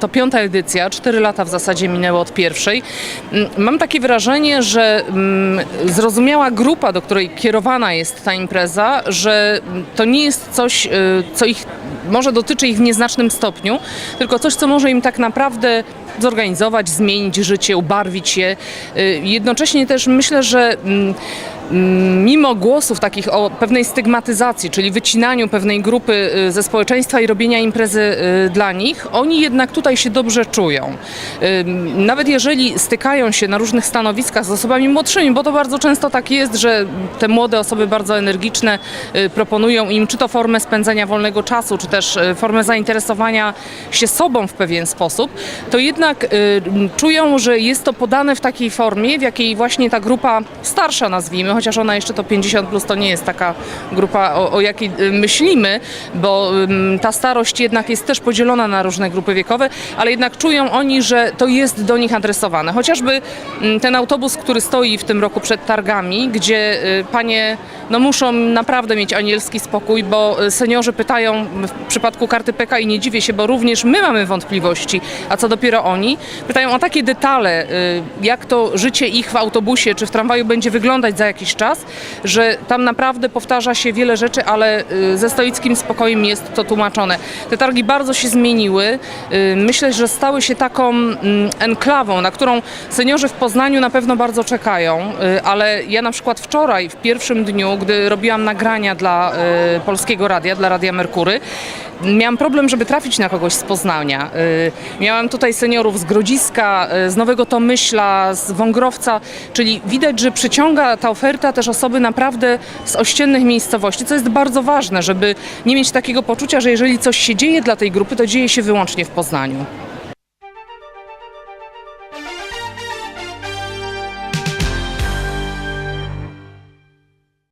To piąta edycja, cztery lata w zasadzie minęło od pierwszej. Mm, Mam takie wrażenie, że mm, zrozumiała grupa, do której kierowana jest ta impreza, że mm, to nie jest coś, y, co ich może dotyczy ich w nieznacznym stopniu, tylko coś, co może im tak naprawdę zorganizować, zmienić życie, ubarwić je. Y, Jednocześnie też myślę, że mm, mm, mimo głosów takich o pewnej stygmatyzacji, czyli wycinaniu pewnej grupy y, ze społeczeństwa i robienia imprezy y, dla nich, oni jednak tutaj się dobrze czują. Nawet jeżeli stykają się na różnych stanowiskach z osobami młodszymi, bo to bardzo często tak jest, że te młode osoby bardzo energiczne proponują im czy to formę spędzenia wolnego czasu, czy też formę zainteresowania się sobą w pewien sposób, to jednak y, m, czują, że jest to podane w takiej formie, w jakiej właśnie ta grupa starsza nazwijmy, chociaż ona jeszcze to 50 plus to nie jest taka grupa, o, o jakiej y, myślimy, bo ta starość jednak jest też podzielona na różne grupy wiekowe, ale jednak czują oni, że to jest do nich adresowane. Chociażby ten autobus, który stoi w tym roku przed targami, gdzie y, panie no, muszą naprawdę mieć anielski spokój, bo y, seniorzy pytają w przypadku karty PK i nie dziwię się, bo również my mamy wątpliwości, a co dopiero oni, pytają o takie detale, y, jak to życie ich w autobusie czy w tramwaju będzie wyglądać za jakiś czas, że tam naprawdę powtarza się wiele rzeczy, ale y, ze stoickim spokojem jest to tłumaczone. Te targi bardzo się zmieniły. Y, Myślę, że stały się taką mm, enklawą, na którą seniorzy w Poznaniu na pewno bardzo czekają, ale ja na przykład wczoraj, w pierwszym dniu, gdy robiłam nagrania dla Polskiego Radia, dla Radia Merkury, Miałam problem, żeby trafić na kogoś z Poznania. Miałam tutaj seniorów z Grodziska, y, z Nowego Tomyśla, z Wągrowca, czyli widać, że przyciąga ta oferta też osoby naprawdę z ościennych miejscowości, co jest bardzo ważne, żeby nie mieć takiego poczucia, że jeżeli coś się dzieje dla tej grupy, to dzieje się wyłącznie w Poznaniu.